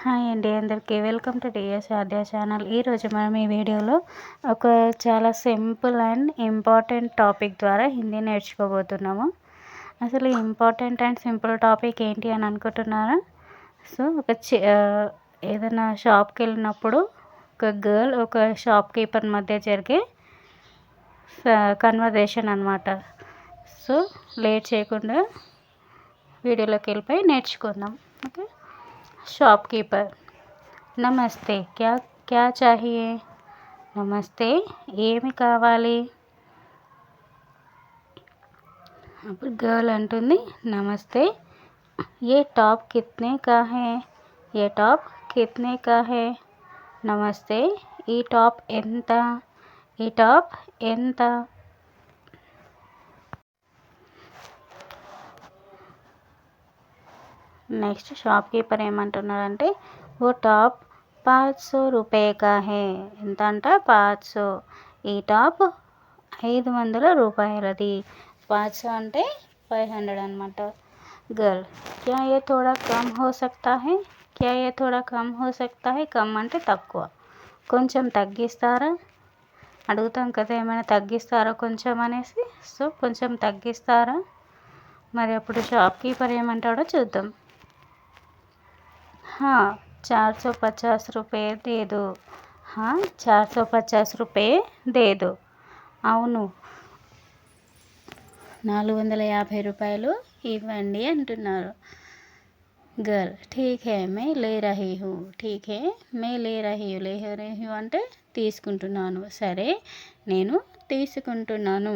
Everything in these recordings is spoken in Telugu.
హాయ్ అండి అందరికీ welcome to DS Aadya channel. ఈరోజు మనం ఈ వీడియోలో ఒక చాలా సింపుల్ అండ్ ఇంపార్టెంట్ టాపిక్ ద్వారా హిందీ నేర్చుకోబోతున్నాము. అసలు ఇంపార్టెంట్ అండ్ సింపుల్ టాపిక్ ఏంటి అని అనుకుంటున్నారా? సో ఒక ఏదైనా షాప్కి వెళ్ళినప్పుడు ఒక గర్ల్ ఒక షాప్ కీపర్ మధ్య జరిగే కన్వర్జేషన్ అనమాట సో లేట్ చేయకుండా వీడియోలోకి వెళ్ళిపోయి నేర్చుకుందాం. ఓకే? शॉपकीपर నమస్తే క్యా క్యా చాహియే నమస్తే ఏమి కావాలి అప్పుడు గర్ల్ అంటుంది నమస్తే ఏ టాప్ కిత్నే కా హే ఏ టాప్ కిత్నే కా హే నమస్తే ఈ టాప్ ఎంత ఈ టాప్ ఎంత నెక్స్ట్ షాప్ కీపర్ ఏమంటున్నాడంటే ఓ టాప్ పాँच సో रुपये का ఎంత అంట పాँच సో ఈ టాప్ ఐదు వందల రూపాయలది. పాँच సో అంటే ఫైవ్ హండ్రెడ్ అనమాట గర్ల్ క్యా ఏ థోడా కమ్ హో సక్తా హే? క్యా ఏ థోడా కమ్ హో సక్తా హే? కమ్ అంటే తక్కువ. కొంచెం తగ్గిస్తారా? అడుగుతాం కదా ఏమైనా తగ్గిస్తారా కొంచెం? అనేసి. సో కొంచెం తగ్గిస్తారా? మరి అప్పుడు షాప్ కీపర్ ఏమంటాడో చూద్దాం. हाँ चार सौ पचास रुपये दे दो हाँ चार सौ पचास रुपये दे दो అవును నాలుగు వందల యాభై రూపాయలు ఇవ్వండి అంటున్నారు గర్ల్ ఠీక్ హే మే లే రహీ హూ ఠీక్ హే మే లే రహీ లే రహీ అంటే తీసుకుంటున్నాను సరే నేను తీసుకుంటున్నాను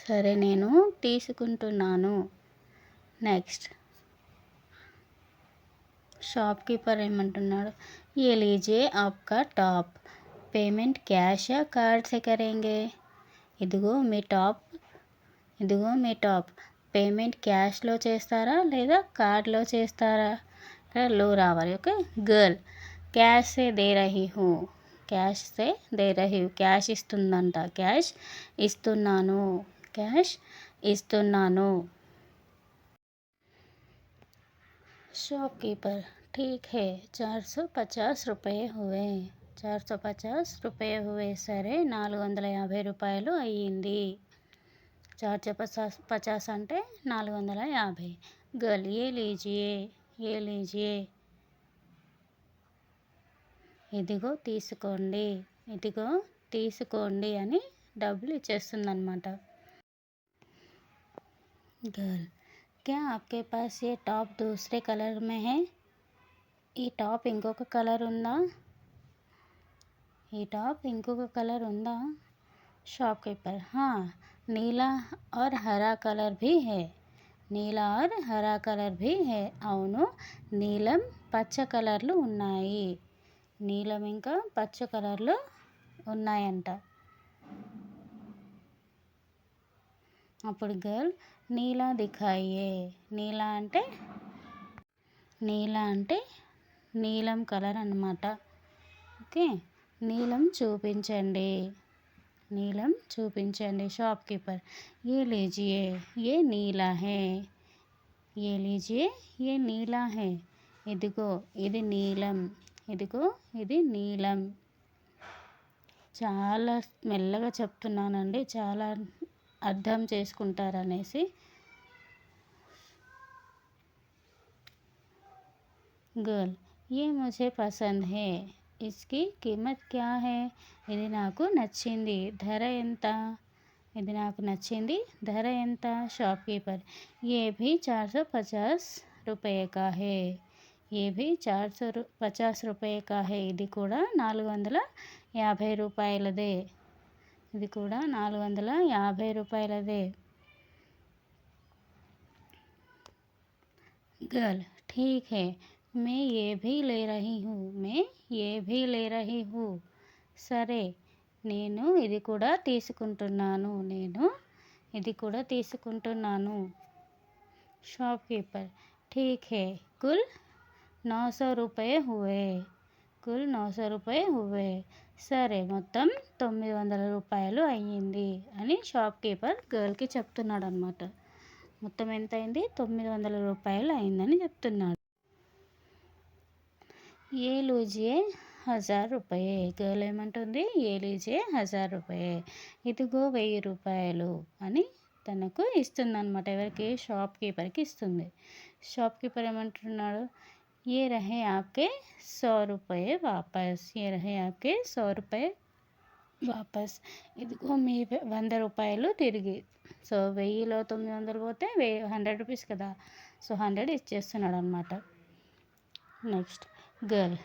సరే నేను తీసుకుంటున్నాను నెక్స్ట్ షాప్ కీపర్ ఏమంటున్నాడు? ఏ లీజే ఆప్కా టాప్. పేమెంట్ క్యాషా కార్డ్ సే ఇదిగో మీ టాప్. ఇదిగో మీ టాప్. పేమెంట్ క్యాష్లో చేస్తారా లేదా కార్డ్లో చేస్తారా? లో రావాలి ఓకే? గర్ల్ క్యాష్ సే దే రహీ హూ. క్యాష్ సే దే రహీ క్యాష్ ఇస్తుందంట. క్యాష్ ఇస్తున్నాను. క్యాష్ ఇస్తున్నాను. शॉपकीपर ठीक है चार सौ पचास रुपये हुए चार सौ पचास रुपये हुए సరే నాలుగు వందల యాభై రూపాయలు అయ్యింది చార్ सौ पचास पचास అంటే నాలుగు వందల యాభై గర్ల్ ఏ లీజియే ఏ లీజియే ఇదిగో తీసుకోండి ఇదిగో తీసుకోండి అని డబ్బులు ఇచ్చేస్తుంది అనమాట గర్ల్ क्या आपके पास ये टॉप दूसरे कलर में है? ये टॉप इंको का कलर उंदा ये टॉप इंको का कलर उंदा शॉपकीपर हाँ नीला और हरा कलर भी है। नीला और हरा कलर भी है। अवन नीलम पच कलर उ नीलम इंका पच कलर उ अब गर्ल నీలా దిఖాయే. నీలా అంటే? నీలా అంటే నీలం కలర్ అనమాట ఓకే? నీలం చూపించండి. నీలం చూపించండి షాప్కీపర్ ఏ లీజియే? ఏ నీలా హే? ఏ లీజియే? ఏ నీలా హే? ఇదిగో ఇది నీలం. ఇదిగో ఇది నీలం. చాలా మెల్లగా చెప్తున్నానండి. చాలా అర్థం చేసుకుంటారనేసి గర్ల్ ఏ ముజే పసంద్ హే? ఇస్కి కిమత్ క్యా హే? ఇది నాకు నచ్చింది. ధర ఎంత? ఇది నాకు నచ్చింది. ధర ఎంత? షాప్ కీపర్ ఏ భీ చార్ సో పచాస్ రూపాయకా హే? ఏ భీ చార్ సో పచాస్ రూపాయకా హే? ఇది కూడా నాలుగు వందల యాభై రూపాయలదే. ఇది కూడా నాలుగు వందల యాభై రూపాయలదే గర్ల్ ఠీక్ హే మే ఏ భీ లే రహీ హూ మే ఏ భీ లే రహీ హూ సరే నేను ఇది కూడా తీసుకుంటున్నాను నేను ఇది కూడా తీసుకుంటున్నాను షాప్కీపర్ ఠీక్ హే కుల్ నौ सौ रुपये हुए కుల్ నौ सौ रुपये हुए సరే మొత్తం తొమ్మిది వందల రూపాయలు అయ్యింది అని షాప్ కీపర్ గర్ల్కి చెప్తున్నాడు అనమాట మొత్తం ఎంత అయింది తొమ్మిది వందల రూపాయలు అయిందని చెప్తున్నాడు. ఏ లూజియే హజార్ రూపాయే. గర్ల్ ఏమంటుంది? ఏ లూజియే హజార్ రూపాయే. ఇదిగో వెయ్యి రూపాయలు అని తనకు ఇస్తుంది అనమాట ఎవరికి? షాప్ కీపర్కి ఇస్తుంది. షాప్ కీపర్ ఏమంటున్నాడు? ये रहे आपके సో रुपये వాపస్ ये रहे आपके సో रुपये వాపస్ ఇదిగో మీ వంద రూపాయలు తిరిగి సో వెయ్యిలో తొమ్మిది వందలు పోతే వెయ్యి హండ్రెడ్ రూపీస్ కదా సో హండ్రెడ్ ఇచ్చేస్తున్నాడు అనమాట నెక్స్ట్ గర్ల్